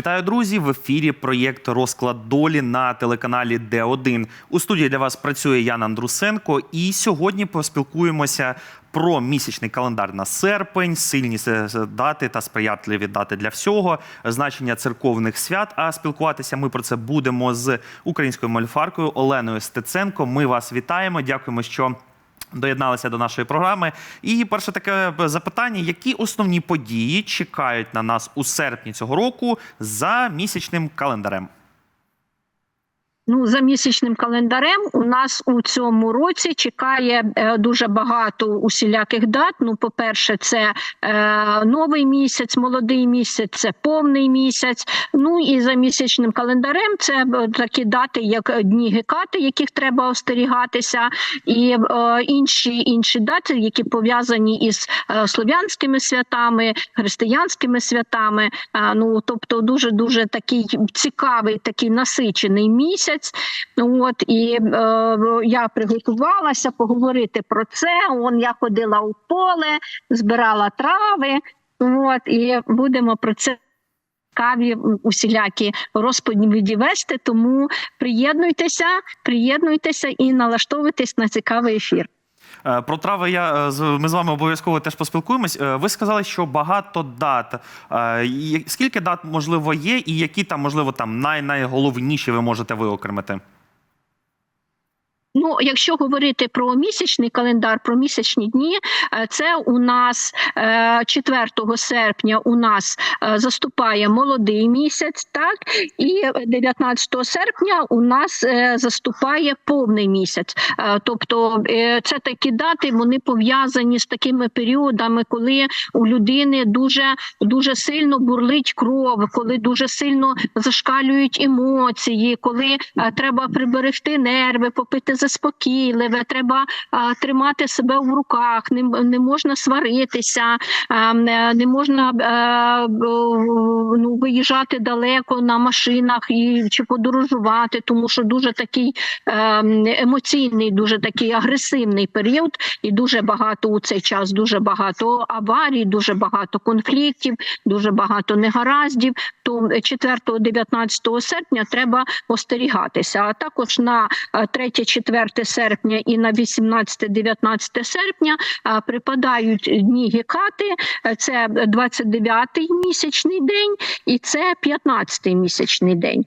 Вітаю, друзі! В ефірі проєкт Розклад долі на телеканалі Д1. У студії для вас працює Ян Андрусенко. І сьогодні поспілкуємося про місячний календар на серпень, сильні дати та сприятливі дати для всього, значення церковних свят. А спілкуватися ми про це будемо з українською мольфаркою Оленою Стеценко. Ми вас вітаємо. Дякуємо, що. Доєдналися до нашої програми. І перше таке запитання: які основні події чекають на нас у серпні цього року за місячним календарем? Ну, за місячним календарем у нас у цьому році чекає е, дуже багато усіляких дат. Ну, по-перше, це е, новий місяць, молодий місяць, це повний місяць. Ну і за місячним календарем це е, такі дати, як дні Гекати, яких треба остерігатися, і е, інші інші дати, які пов'язані із е, слов'янськими святами, християнськими святами. Е, ну тобто, дуже дуже такий цікавий, такий насичений місяць. От і е, я приготувалася поговорити про це. Он я ходила у поле, збирала трави. От і будемо про це. Цікаві усілякі розповіді вести, тому приєднуйтеся, приєднуйтеся і налаштовуйтесь на цікавий ефір. Е, Про трави я е, ми з вами обов'язково теж поспілкуємось. Е, Ви сказали, що багато дат. Скільки дат можливо є, і які там можливо там най найголовніші ви можете виокремити? Ну, якщо говорити про місячний календар, про місячні дні, е, це у нас е, 4 серпня у нас е, заступає молодий місяць, так і 19 серпня у нас е, заступає повний місяць. Е, Тобто е, це такі дати, вони пов'язані з такими періодами, коли у людини дуже дуже сильно бурлить кров, коли дуже сильно зашкалюють емоції, коли е, треба приберегти нерви, попити заспокійливе, треба е, тримати себе в руках, не, не можна сваритися, е, е, не можна е, ну, виїжджати далеко на машинах і чи подорожувати, тому що дуже такий е, емоційний, дуже такий агресивний період, і дуже багато у цей час, дуже багато аварій, дуже багато конфліктів, дуже багато негараздів. То 4-19 серпня треба остерігатися. А також на 3-4 серпня і на 18-19 серпня припадають дні Гекати. Це 29-й місячний день і це 15-й місячний день.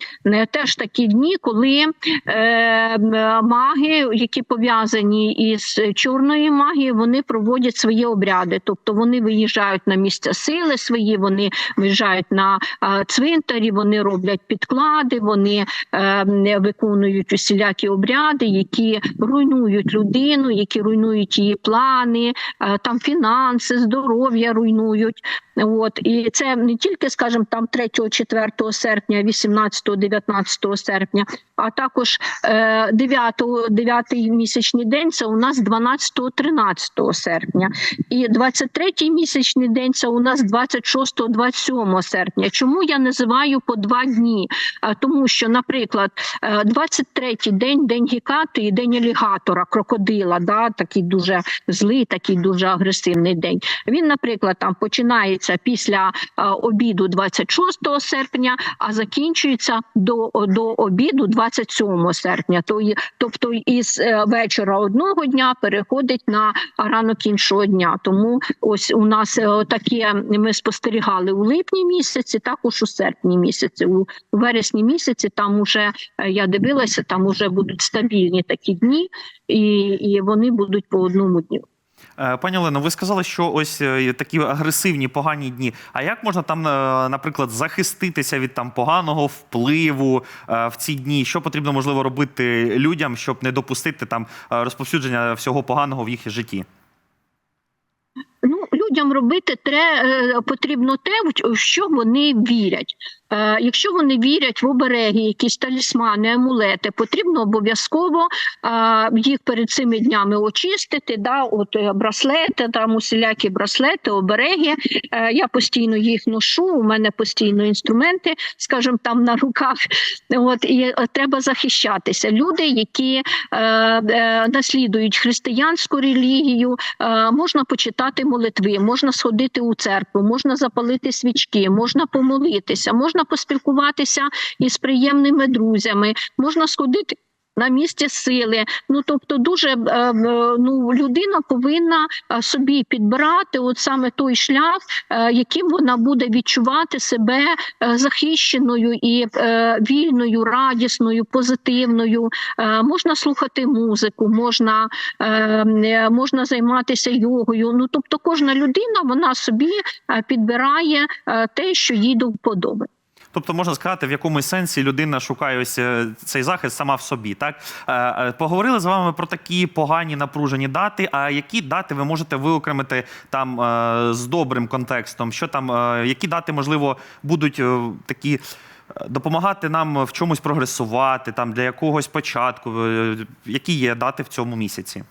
Теж такі дні, коли е, маги, які пов'язані із чорною магією, вони проводять свої обряди. Тобто вони виїжджають на місця сили свої, вони виїжджають на цвинтарі, вони роблять підклади, вони е, виконують усілякі обряди, які руйнують людину, які руйнують її плани, е, там фінанси, здоров'я руйнують. От і це не тільки, скажімо, там 3-4 серпня, 18-19 серпня, а також е, 9 9 місячний день це у нас 12-13 серпня. І 23-й місячний день це у нас 26-27 серпня. Чому я називаю по два дні? Тому що, наприклад, е, 23-й день, день гікати і день алігатора, крокодила, да, такий дуже злий, такий дуже агресивний день. Він, наприклад, там починається після е, обіду 26 серпня, а закінчується до, до обіду 27 серпня. Тобто із е, вечора одного дня переходить на ранок іншого дня. Тому ось у нас е, таке ми спостерігали у липні місяці, також у серпні місяці. У вересні місяці там уже я дивилася, там уже будуть стабільні такі дні, і, і вони будуть по одному дню. Е, Пані Олено, ви сказали, що ось е, такі агресивні погані дні. А як можна там, е, наприклад, захиститися від там поганого впливу в ці дні? Що потрібно можливо робити людям, щоб не допустити там розповсюдження всього поганого в їх житті? Ну, людям робити тре, е, потрібно те, в що вони вірять. Е, Якщо вони вірять в обереги, якісь талісмани, амулети, потрібно обов'язково е, їх перед цими днями очистити. Да, от е, браслети, там усілякі браслети, обереги. Я постійно їх ношу. У мене постійно інструменти, скажімо, там на руках. От і треба захищатися. Люди, які наслідують християнську релігію, можна почитати молитви, можна сходити у церкву, можна запалити свічки, можна помолитися, можна можна поспілкуватися із приємними друзями, можна сходити. На місці сили, ну тобто, дуже е, ну людина повинна е, собі підбирати от саме той шлях, е, яким вона буде відчувати себе захищеною і вільною, радісною, позитивною. Можна слухати музику, можна, можна займатися йогою. Ну тобто, кожна людина вона собі підбирає те, що їй до вподоби. Тобто можна сказати, в якомусь сенсі людина шукає ось е, цей захист сама в собі. Так Е, е, поговорили з вами про такі погані напружені дати. А які дати ви можете виокремити там з добрим контекстом? Що там, які дати можливо будуть такі? Допомагати нам в чомусь прогресувати, там для якогось початку, які є дати в цьому місяці?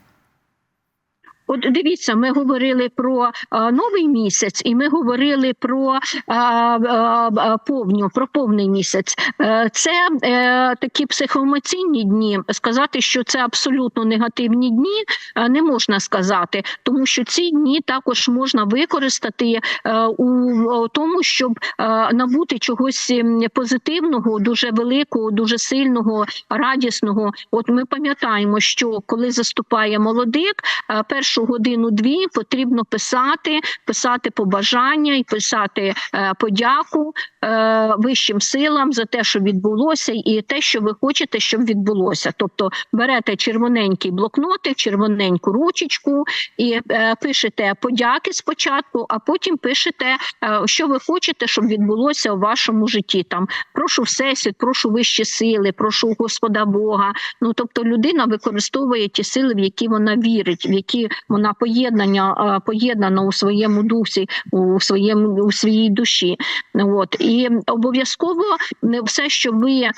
От дивіться, ми говорили про новий місяць, і ми говорили про а, а, повню, про повний місяць. Е, Це е, такі психоемоційні дні. Сказати, що це абсолютно негативні дні, е, не можна сказати, тому що ці дні також можна використати е, у тому, щоб е, набути чогось позитивного, дуже великого, дуже сильного, радісного. От ми пам'ятаємо, що коли заступає молодик, е, першу годину-дві потрібно писати, писати побажання і писати е, подяку е, вищим силам за те, що відбулося, і те, що ви хочете, щоб відбулося. Тобто берете червоненький блокнотик, червоненьку ручечку і е, пишете подяки спочатку, а потім пишете, що ви хочете, щоб відбулося у вашому житті. Там прошу всесвіт, прошу вищі сили, прошу Господа Бога. Ну тобто людина використовує ті сили, в які вона вірить, в які вона поєднання е, поєднана у своєму дусі, у своєму у своїй душі. От і обов'язково не все, що ви е,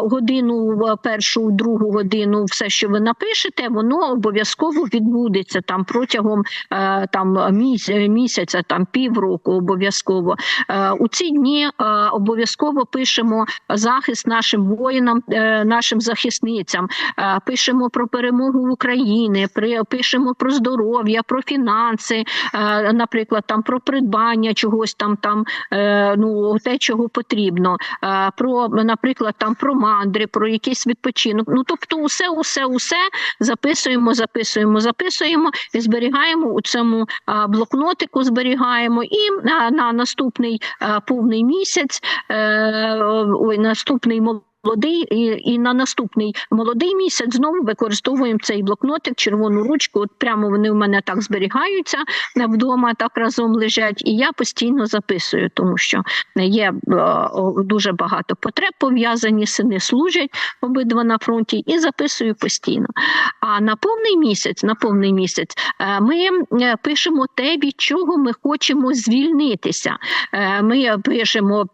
годину першу, другу годину, все, що ви напишете, воно обов'язково відбудеться там протягом е, там міс, місяця, там півроку. Обов'язково Е, у ці дні е, обов'язково пишемо захист нашим воїнам, е, нашим захисницям. Е, Пишемо про перемогу України, пишемо про здоров'я, про фінанси, е, наприклад, там про придбання чогось там, там е, ну те, чого потрібно. Е, Про, наприклад, там про мандри, про якийсь відпочинок. Ну тобто, усе, усе, усе записуємо, записуємо, записуємо і зберігаємо у цьому блокнотику. Зберігаємо і на наступний повний місяць, ой, наступний молодий і, і на наступний молодий місяць знову використовуємо цей блокнотик, червону ручку. От прямо вони в мене так зберігаються вдома, так разом лежать, і я постійно записую, тому що є е, дуже багато потреб пов'язані, сини служать обидва на фронті, і записую постійно. А на повний місяць, на повний місяць, е, ми е, пишемо те, від чого ми хочемо звільнитися. Ми пишемо,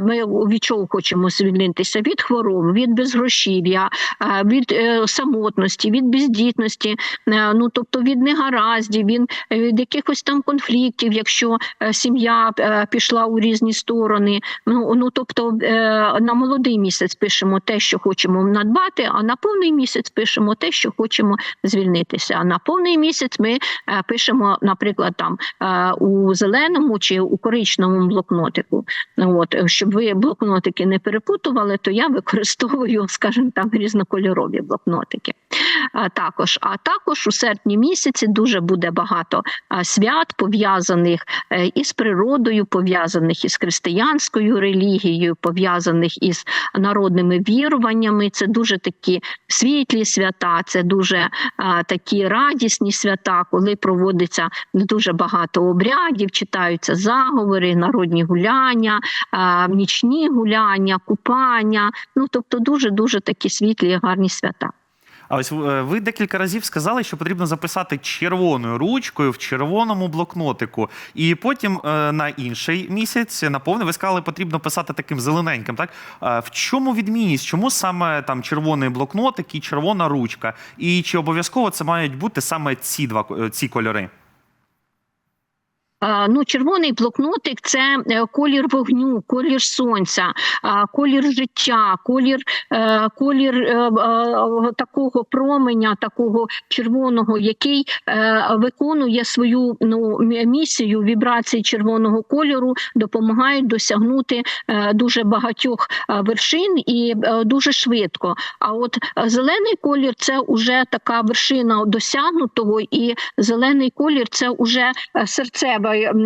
ми від чого хочемо звільнитися? Від хвороб, від безгрошів'я, е, від е, самотності, від бездітності, е, ну тобто від негараздів, від, від якихось там конфліктів, якщо е, сім'я е, пішла у різні сторони. Ну, ну тобто е, на молодий місяць пишемо те, що хочемо надбати, а на повний місяць пишемо те, що хочемо звільнитися. А на повний місяць ми е, пишемо, наприклад, там е, у зеленому чи у коричневому блокнотику. Ну, От щоб ви блокнотики не перепутували, то я використовую, скажімо так, різнокольорові блокнотики. Також, а також у серпні місяці дуже буде багато свят пов'язаних е, із природою, пов'язаних із християнською релігією, пов'язаних із народними віруваннями. Це дуже такі світлі свята, це дуже такі радісні свята, коли проводиться дуже багато обрядів, читаються заговори, народні гуляння, нічні гуляння, купання. Ну тобто, дуже дуже такі світлі, гарні свята. А ось е, ви декілька разів сказали, що потрібно записати червоною ручкою в червоному блокнотику, і потім е, на інший місяць на повне ви сказали, потрібно писати таким зелененьким. Так в чому відмінність? Чому саме там червоний блокнотик і червона ручка? І чи обов'язково це мають бути саме ці два е, ці кольори? Ну, червоний блокнотик це е, колір вогню, колір сонця, колір життя, колір, е, колір е, такого променя, такого червоного, який виконує свою ну, місію. Вібрації червоного кольору допомагають досягнути дуже багатьох вершин і дуже швидко. А от зелений колір це вже така вершина досягнутого, і зелений колір це вже е,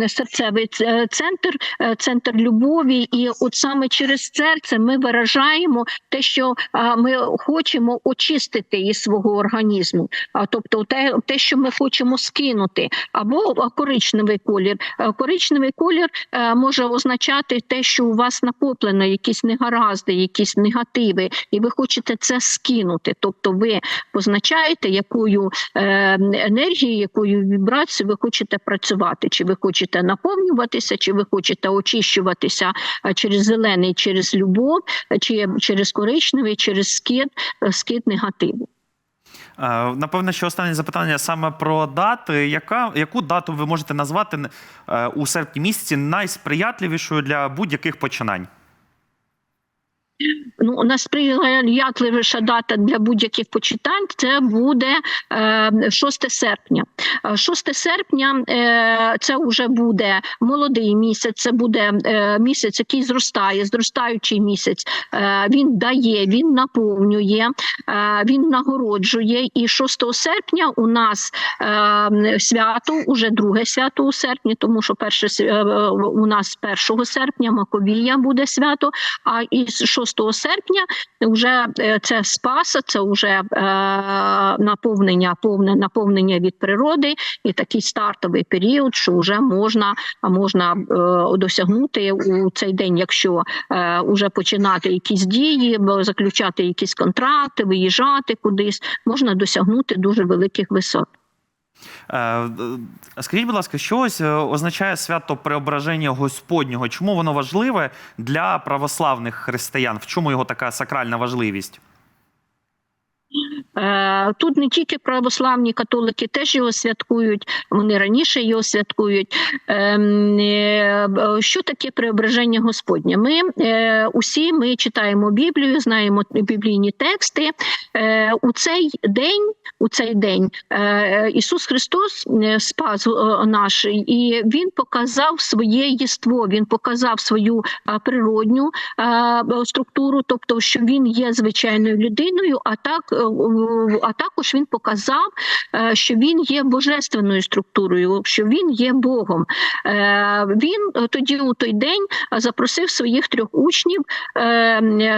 серцевий, серцевий центр, е, центр любові. І от саме через серце ми виражаємо те, що е, ми хочемо очистити із свого організму, тобто те, те, що ми хочемо скинути, або е, коричневий колір. Е, Коричневий колір е, може означати те, що у вас накоплено якісь негаразди, якісь негативи, і ви хочете це скинути. Тобто, ви позначаєте, якою е, енергією, якою вібрацією ви хочете працювати. Чи ви хочете наповнюватися, чи ви хочете очищуватися е, через зелений, через любов, е, чи через коричневий, через скид, е, скид негативу. Напевно, що останнє запитання саме про дати. Яка, яку дату ви можете назвати у серпні місяці найсприятливішою для будь-яких починань? Ну, найсприятливіша дата для будь-яких почитань це буде е, 6 серпня. Е, 6 серпня е, це вже буде молодий місяць, це буде е, місяць, який зростає, зростаючий місяць. Е, він дає, він наповнює, е, він нагороджує. І 6 серпня у нас е, свято, уже друге свято у серпні, тому що перше е, у нас 1 серпня Маковія буде свято. А із 6 серпня вже е, це спаса, це вже е, наповнення, повне наповнення від природи, і такий стартовий період, що вже можна, можна е, досягнути у цей день, якщо вже починати якісь дії, заключати якісь контракти, виїжджати кудись, можна досягнути дуже великих висот. Е, е, Скажіть, будь ласка, що ось е, означає свято Преображення Господнього? Чому воно важливе для православних християн? В чому його така сакральна важливість? Е, Тут не тільки православні католики теж його святкують, вони раніше його святкують. Ем, е, Що таке преображення Господнє? Ми е, усі ми читаємо Біблію, знаємо біблійні тексти. У цей день, у цей день Ісус Христос спас наш, і Він показав своє єство, Він показав свою природню структуру, тобто, що він є звичайною людиною, а так а також він показав, е, що він є божественною структурою, що він є Богом. Е, Він е, тоді у той день запросив своїх трьох учнів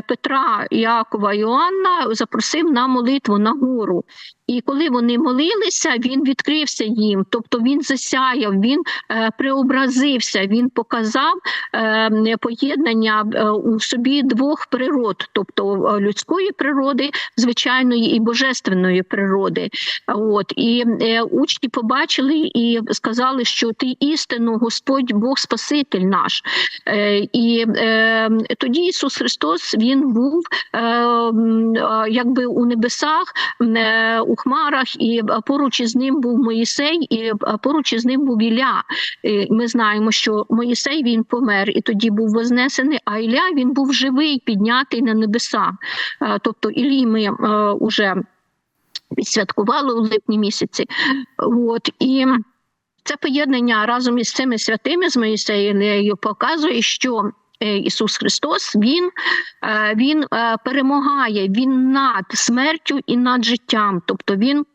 Петра, Іакова і Іоанна, запросив на молитву на гору. І коли вони молилися, він відкрився їм, тобто він засяяв, він е, преобразився, він показав е, поєднання е, у собі двох природ, тобто е, людської природи, звичайної і божественної природи. От і е, учні побачили і сказали, що ти істинно Господь Бог Спаситель наш. Е, і е, тоді Ісус Христос він був е, е, якби у небесах, е, хмарах, і е, поруч із ним був Моїсей, і е, поруч із ним був Ілля. Ми знаємо, що Моїсей він помер і тоді був вознесений, а Ілля він був живий, піднятий на небеса. Е, Тобто Іллі ми е, уже відсвяткували у липні місяці. От і це поєднання разом із цими святими з Моїсеєю показує, що Ісус Христос Він, е, він е, перемагає, Він над смертю і над життям. Тобто Він,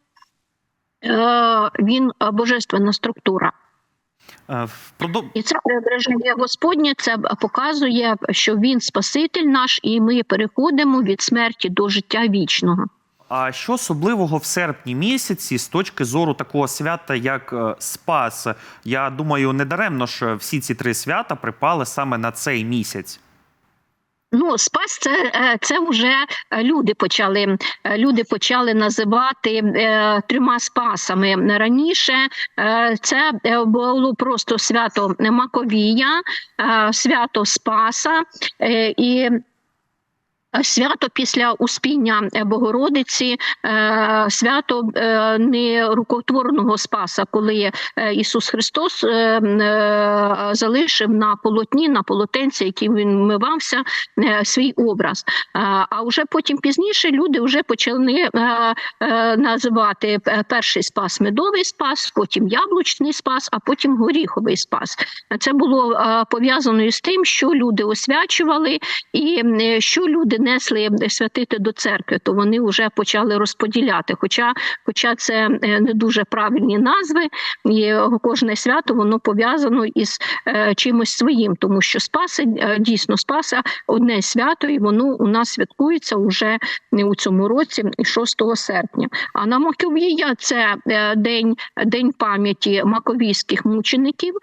е, він е, божественна структура. Е, І це преображення Господнє це показує, що він Спаситель наш, і ми переходимо від смерті до життя вічного. А що особливого в серпні місяці з точки зору такого свята, як е, Спас? Я думаю, недаремно ж всі ці три свята припали саме на цей місяць. Ну, спас це, е, це вже е, люди почали. Люди почали називати трьома спасами. Раніше це було просто свято Маковія, свято Спаса і. Свято після Успіння Богородиці, е, свято е, не рукотворного Спаса, коли е, Ісус Христос е, е, залишив на полотні, на полотенці, яким він мивався, е, свій образ. Е, А вже потім пізніше люди вже почали е, е, називати е, перший спас медовий спас, потім яблучний спас, а потім горіховий спас. Це було е, пов'язано із тим, що люди освячували і е, що люди несли святити до церкви, то вони вже почали розподіляти. Хоча, хоча це е, не дуже правильні назви, і кожне свято воно пов'язано із е, чимось своїм, тому що Спаси е, дійсно Спаса одне свято, і воно у нас святкується уже у цьому році, 6 серпня. А на Маковія це день, день пам'яті маковійських мучеників.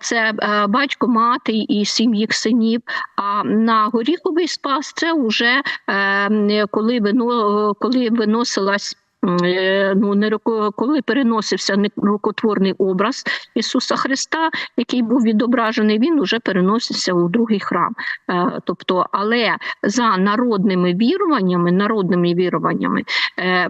Це батько, мати і сім їх синів. А на горіховий спас це вже е, коли вино, коли виносилась. е, Ну, не коли переносився нерукотворний образ Ісуса Христа, який був відображений, він уже переносився у другий храм. Е, Тобто, але за народними віруваннями, народними віруваннями, е,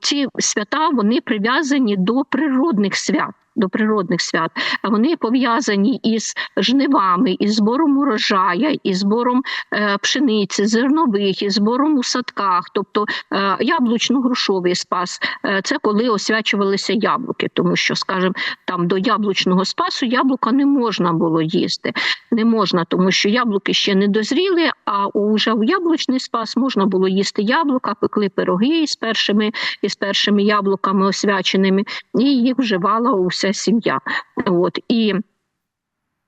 ці свята вони прив'язані до природних свят. До природних свят А вони пов'язані із жнивами, із збором урожая, із збором е, пшениці, зернових, із збором у садках, тобто е, яблучно-грушовий спас. Е, це коли освячувалися яблуки, тому що, скажімо, там до яблучного спасу яблука не можна було їсти. Не можна, тому що яблуки ще не дозріли, а уже у яблучний спас можна було їсти яблука, пекли пироги із першими, із першими яблуками освяченими, і їх вживала уся сім'я. От і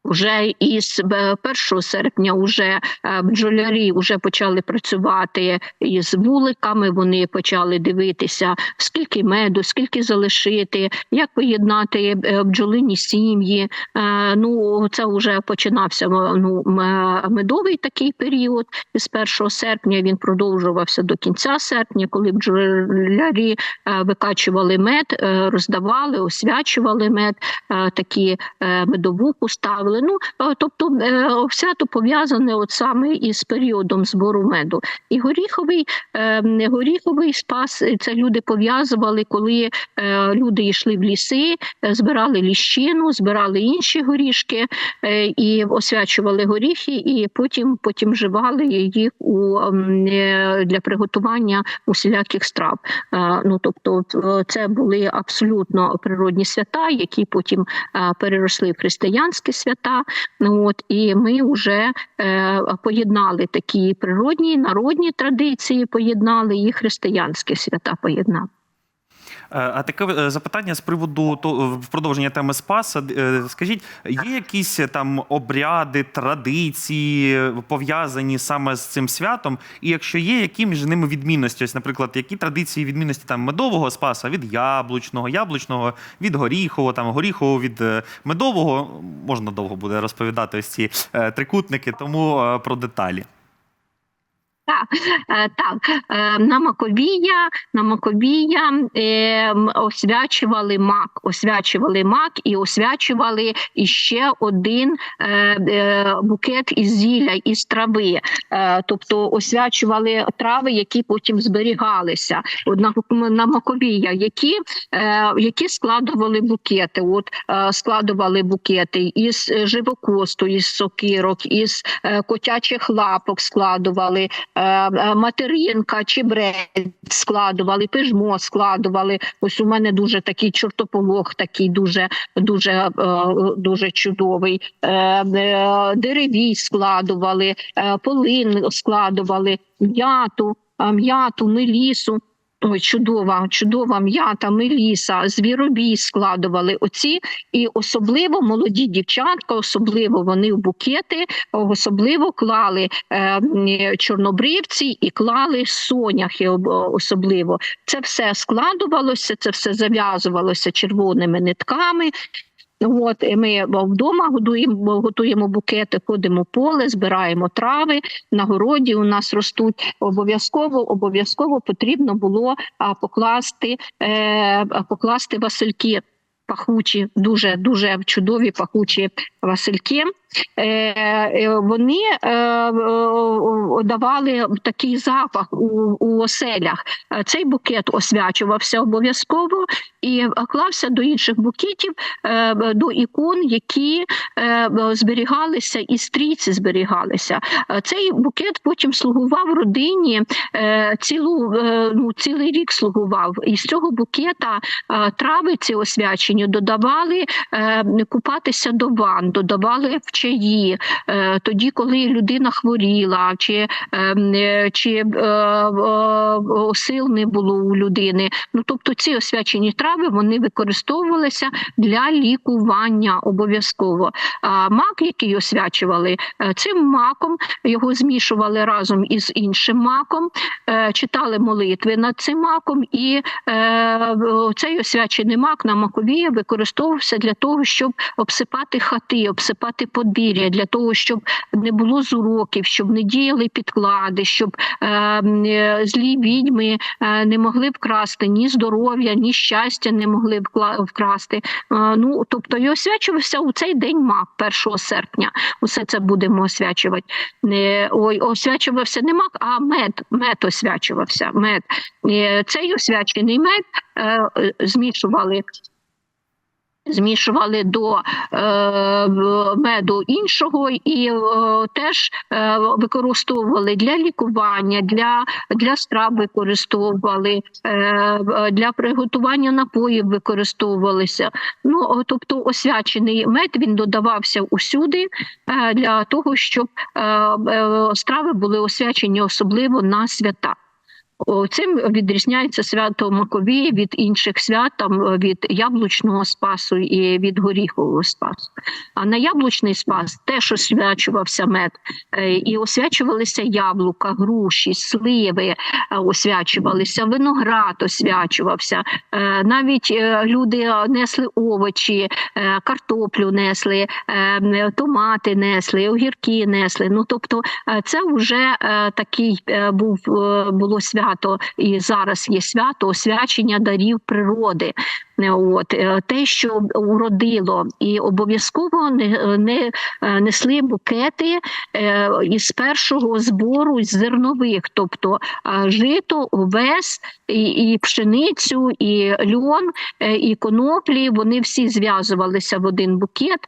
вже із е, 1 серпня вже е, бджолярі вже почали працювати із вуликами. Вони почали дивитися, скільки меду, скільки залишити, як поєднати е, бджолині сім'ї. Е, Ну це вже починався ну, медовий такий період. З 1 серпня він продовжувався до кінця серпня, коли бджолярі е, викачували мед, е, роздавали, освячували мед, е, такі е, медовуху ставили. Ну е, тобто е, свято пов'язане от саме із періодом збору меду. І горіховий, е, горіховий спас е, це люди пов'язували, коли е, люди йшли в ліси, е, збирали ліщину, збирали інші горішки е, і освячували горіхи, і потім потім вживали їх у е, для приготування усіляких страв. Е, Ну тобто, е, це були абсолютно природні свята, які потім е, переросли в християнські свята. Ну от і ми вже е, поєднали такі природні народні традиції, поєднали і християнські свята поєднали. Е, А таке е, запитання з приводу то в продовження теми Спаса. Е, Скажіть, є якісь е, там обряди, традиції е, пов'язані саме з цим святом? І якщо є, які між ними відмінності? Ось, наприклад, які традиції відмінності там медового спаса від яблучного, яблучного від горіхового, там горіхового від е, медового? Можна довго буде розповідати ось ці е, трикутники, тому е, про деталі. Так, е, так е, на Маковія, на Маковія е, освячували мак, освячували мак і освячували іще один букет із зілля, із трави. Тобто освячували трави, які потім зберігалися на, Маковія, які, які складували букети. От складували букети із живокосту, із сокирок, із котячих лапок складували материнка, чебрець складували, пижмо складували. Ось у мене дуже такий чортополох, такий дуже дуже е, дуже чудовий. Е, е, Деревій складували, е, полин складували, м'яту, е, м'яту, мелісу. Ой, чудова, чудова м'ята, меліса, звіробій складували оці, і особливо молоді дівчатка, особливо вони в букети, особливо клали е, чорнобривці і клали соняхи особливо. Це все складувалося, це все зав'язувалося червоними нитками. От ми вдома годуємо, готуємо букети, ходимо в поле, збираємо трави. На городі у нас ростуть. Обов'язково обов'язково потрібно було покласти, е, покласти васильки пахучі, дуже дуже чудові пахучі васильки. Е, е, вони е, давали такий запах у, у оселях. Цей букет освячувався обов'язково і клався до інших букетів, до ікон, які зберігалися, і стрійці зберігалися. Цей букет потім слугував родині цілу, ну, цілий рік слугував. І з цього букета трави ці освячені додавали купатися до ван, додавали в чаї. Е, Тоді, коли людина хворіла, чи, е, е, чи сил не було у людини. Ну тобто ці освячені трави вони використовувалися для лікування обов'язково. А мак, який освячували, цим маком його змішували разом із іншим маком, читали молитви над цим маком, і цей освячений мак на макові використовувався для того, щоб обсипати хати, обсипати подвір'я, для того, щоб не було зуроків, щоб не діяли підклади, щоб е, е, злі відьми е, не могли вкрасти ні здоров'я, ні щастя не могли вкрасти. Е, ну тобто і освячувався у цей день мак 1 серпня. Усе це будемо освячувати. Не ой, освячувався не мак, а мед. Мед освячувався. Мед. Е, Цей освячений мед е, е, змішували. Змішували до е, меду іншого і е, теж е, використовували для лікування, для, для страв використовували, е, для приготування напоїв використовувалися. Ну, тобто освячений мед він додавався усюди е, для того, щоб е, е, страви були освячені особливо на свята. Цим відрізняється свято Маковії від інших свят, там е, від яблучного спасу і від горіхового спасу. А на яблучний спас теж освячувався мед, е, і освячувалися яблука, груші, сливи, е, освячувалися, виноград освячувався. Навіть люди несли овочі, картоплю несли, томати несли, огірки несли. Ну тобто, це вже такий був було свято, і зараз є свято освячення дарів природи. Е, От е, те, що уродило, і обов'язково не, не е, несли букети із першого збору з зернових, тобто жито, овес і, і пшеницю, і льон, і коноплі. Вони всі зв'язувалися в один букет.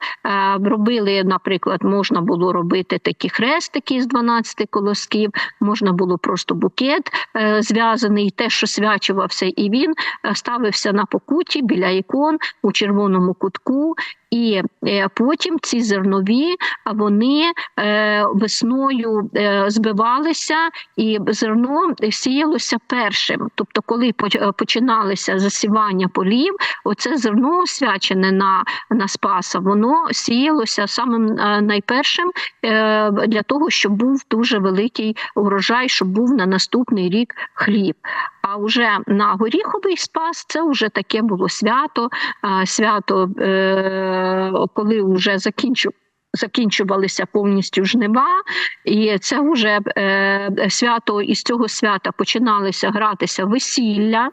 Робили, наприклад, можна було робити такі хрестики з 12 колосків, можна було просто букет зв'язаний, те, що свячувався, і він ставився на покуті біля ікон у червоному кутку. І е, потім ці зернові вони е, весною е, збивалися, і зерно сіялося першим. Тобто, коли поч- починалися засівання полів, оце зерно освячене на, на Спаса, воно сіялося самим найпершим для того, щоб був дуже великий урожай, щоб був на наступний рік хліб. А вже на горіховий спас це вже таке було свято, свято, е, коли вже закінчу. Закінчувалися повністю жнива, і це вже е, свято із цього свята починалися гратися весілля,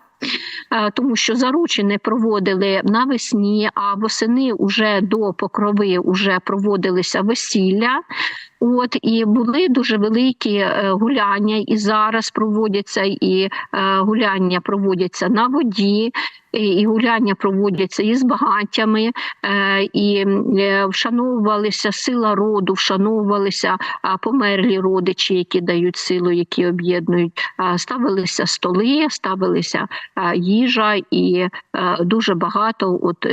е, тому що заручини проводили навесні, а восени вже до покрови вже проводилися весілля. От і були дуже великі е, гуляння, і зараз проводяться, і е, гуляння проводяться на воді, і, гуляння проводяться із багаттями, е, і е, вшановувалися сила роду, вшановувалися померлі родичі, які дають силу, які об'єднують. Ставилися столи, ставилися їжа, і е, дуже багато, от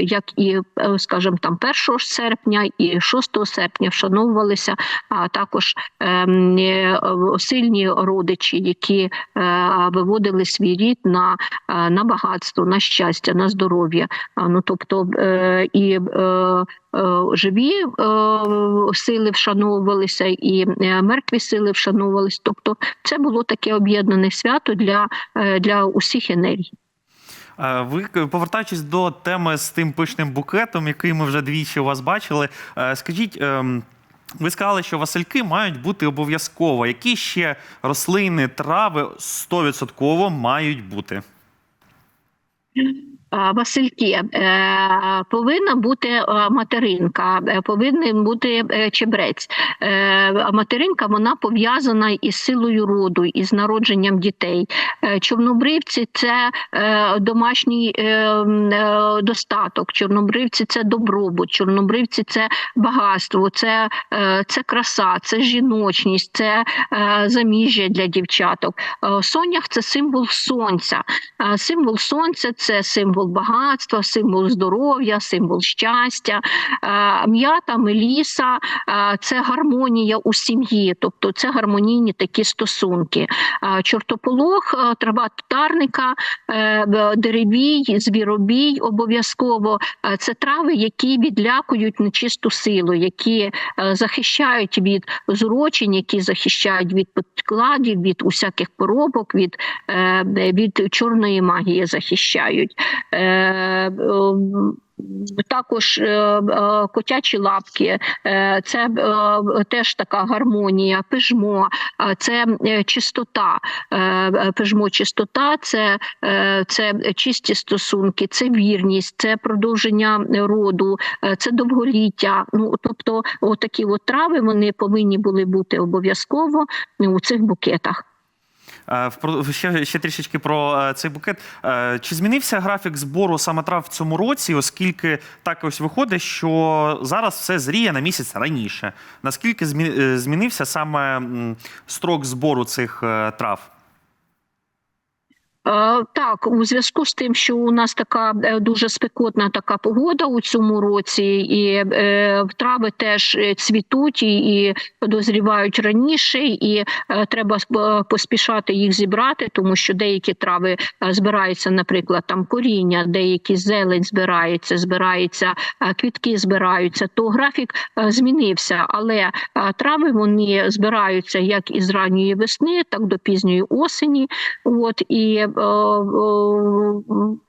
як і скажімо, там 1 серпня і 6 серпня вшановувалися, а також ем, сильні родичі, які виводили свій рід на, на багатство, на щастя, на здоров'я. Ну тобто е, і е, е, живі сили вшановувалися, і мертві сили вшановувалися. Тобто, це було таке об'єднане свято для, для усіх енергій. Ви повертаючись до теми з тим пишним букетом, який ми вже двічі у вас бачили, скажіть. ем, Ви сказали, що васильки мають бути обов'язково. Які ще рослини, трави 100% мають бути? Е, Васильки, е, повинна бути е, материнка, е, повинен бути чебрець. Материнка вона пов'язана із силою роду, із народженням дітей. Чорнобривці це домашній достаток. Чорнобривці це добробут, чорнобривці це багатство, це, це краса, це жіночність, це заміжжя для дівчаток. Сонях це символ сонця. Символ сонця це символ багатства, символ здоров'я, символ щастя. Е, М'ята, меліса е, це гармонія у сім'ї, тобто це гармонійні такі стосунки. Е, Чортополох, трава татарника, деревій, звіробій обов'язково. Це трави, які відлякують нечисту силу, які захищають від зурочень, які захищають від підкладів, від усяких поробок, від, від чорної магії захищають. Е, Також е, е, котячі лапки, це теж така гармонія, пижмо, це чистота. Пижмо чистота, це, це чисті стосунки, це вірність, це продовження роду, це довголіття. Ну тобто, отакі от трави вони повинні були бути обов'язково у цих букетах. Е, Ще, ще трішечки про е, цей букет. Е, Чи змінився графік збору саме трав в цьому році, оскільки так ось виходить, що зараз все зріє на місяць раніше? Наскільки змі- змінився саме строк збору цих трав? Е, Так, у зв'язку з тим, що у нас така е, дуже спекотна така погода у цьому році, і е, трави теж цвітуть і, дозрівають раніше, і треба поспішати їх зібрати, тому що деякі трави збираються, наприклад, там коріння, деякі зелень збирається, збирається, квітки збираються. То графік змінився, але трави вони збираються як із ранньої весни, так до пізньої осені. От і वो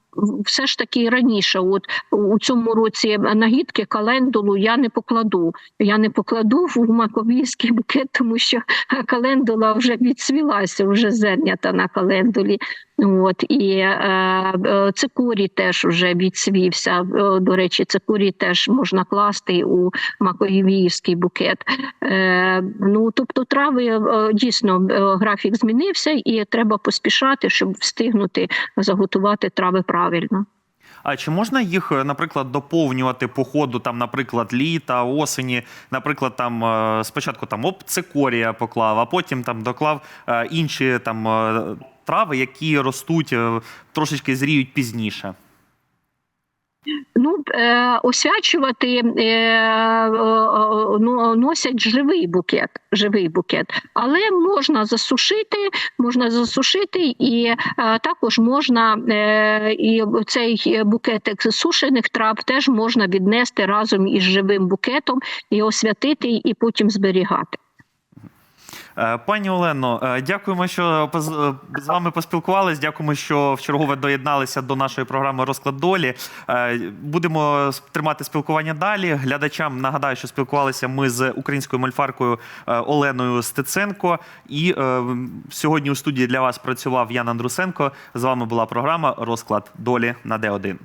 все ж таки раніше, от у цьому році нагідки календулу я не покладу. Я не покладу в маковійський букет, тому що календула вже відсвілася, вже зернята на календулі. От і е, е, цикорій теж вже відсвівся. Е, До речі, цикорій теж можна класти у маковійський букет. Е, ну тобто, трави е, дійсно е, графік змінився, і треба поспішати, щоб встигнути заготувати трави правильно. А чи можна їх, е, наприклад, доповнювати по ходу, там, наприклад, літа, осені, наприклад, там е, спочатку там оп, цикорія поклав, а потім там доклав е, інші там трави, які ростуть трошечки зріють пізніше. Ну, е, освячувати е, е, ну, носять живий букет, живий букет, але можна засушити, можна засушити, і також можна і цей букетик засушених трав теж можна віднести разом із живим букетом і освятити, і потім зберігати. Е, Пані Олено, е, дякуємо, що з вами поспілкувались. Дякуємо, що вчергове доєдналися до нашої програми Розклад долі. Е, Будемо тримати спілкування далі. Глядачам нагадаю, що спілкувалися ми з українською мольфаркою Оленою Стеценко. І сьогодні у студії для вас працював Ян Андрусенко. З вами була програма Розклад долі на Д1.